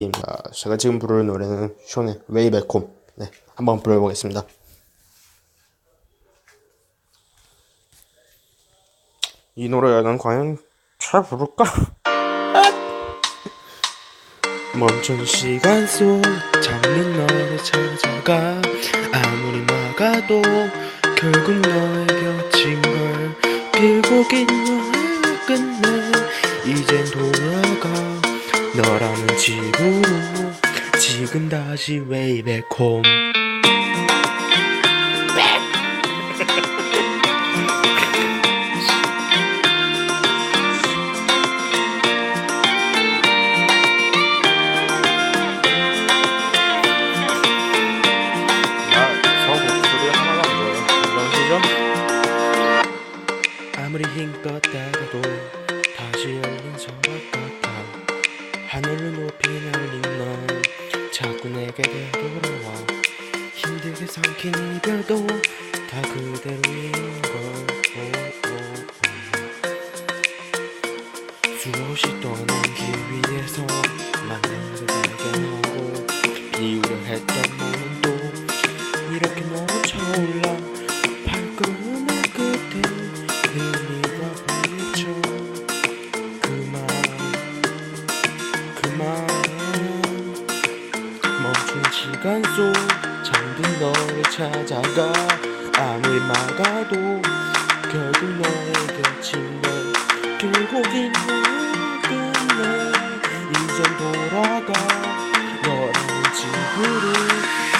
입니다. 제가 지금 부를 노래는 쇼의 웨이 백홈. 네, 한번 불러보겠습니다. 이 노래는 과연 잘 부를까? 멈춘 시간 속 잠든 너를 찾아가 아무리 막아도 결국 너의 곁인 걸 길고 긴 여행을 끝내 이젠 돌아가 너라는 집으로 지금 다시 이런 시죠? 아무리 힘껏 따가도 다시 열린 서랍 같아 하늘을 높이 날린 넌 자꾸 내게 되돌아와 힘들게 삼킨 이별도 다 그대로인 걸 멈춘 시간 속 잠든 너를 찾아가 아무리 막아도 결국 너의 곁인 걸 결국인 너의 끝내 이젠 돌아가 너라는 집으로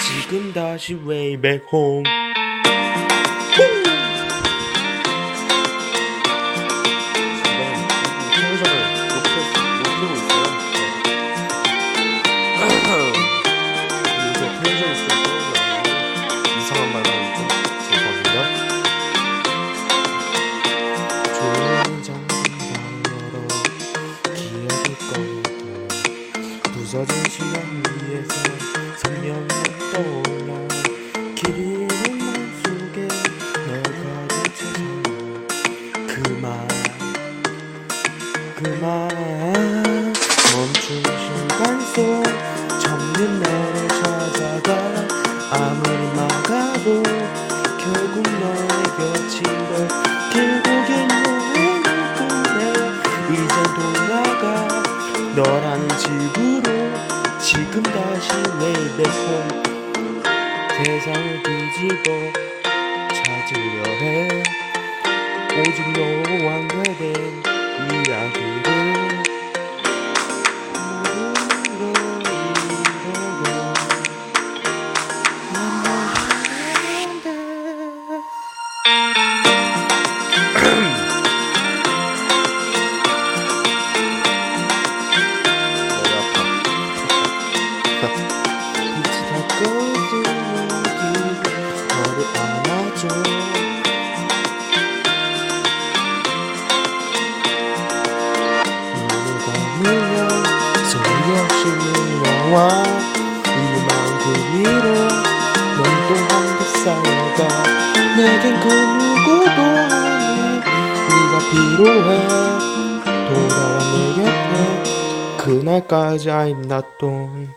지금 다시 way back home 부서진 시간 위에서 선명히 떠올라 길 잃은 맘속에 널 가득 채워 그만 그만 멈춘 순간 속 잠든 너를 찾아가 아무리 막아도 결국 너의 곁인 걸 결국엔 너의 끝내 이젠 돌아가 너라는 집으로 지금 다시 home 세상을 뒤집어 와 이만큼 위로 넌또한겹 쌓여가 내겐 그 누구도 아니 네가 필요해 돌아와 내 곁에 그날까지 I'm not done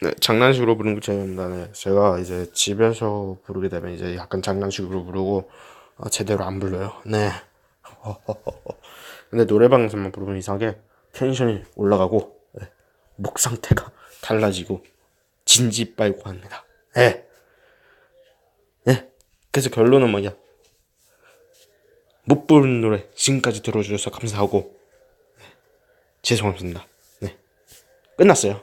네, 장난식으로 부르는 거 재미입니다. 네, 제가 이제 집에서 부르게 되면 이제 약간 장난식으로 부르고 어, 제대로 안 불러요. 네. 근데 노래방에서만 부르면 이상하게 텐션이 올라가고 네, 목 상태가 달라지고 진지 빨고 합니다. 예. 예. 그래서 결론은 뭐냐? 못 부르는 노래 지금까지 들어주셔서 감사하고 네, 죄송합니다. 네. 끝났어요.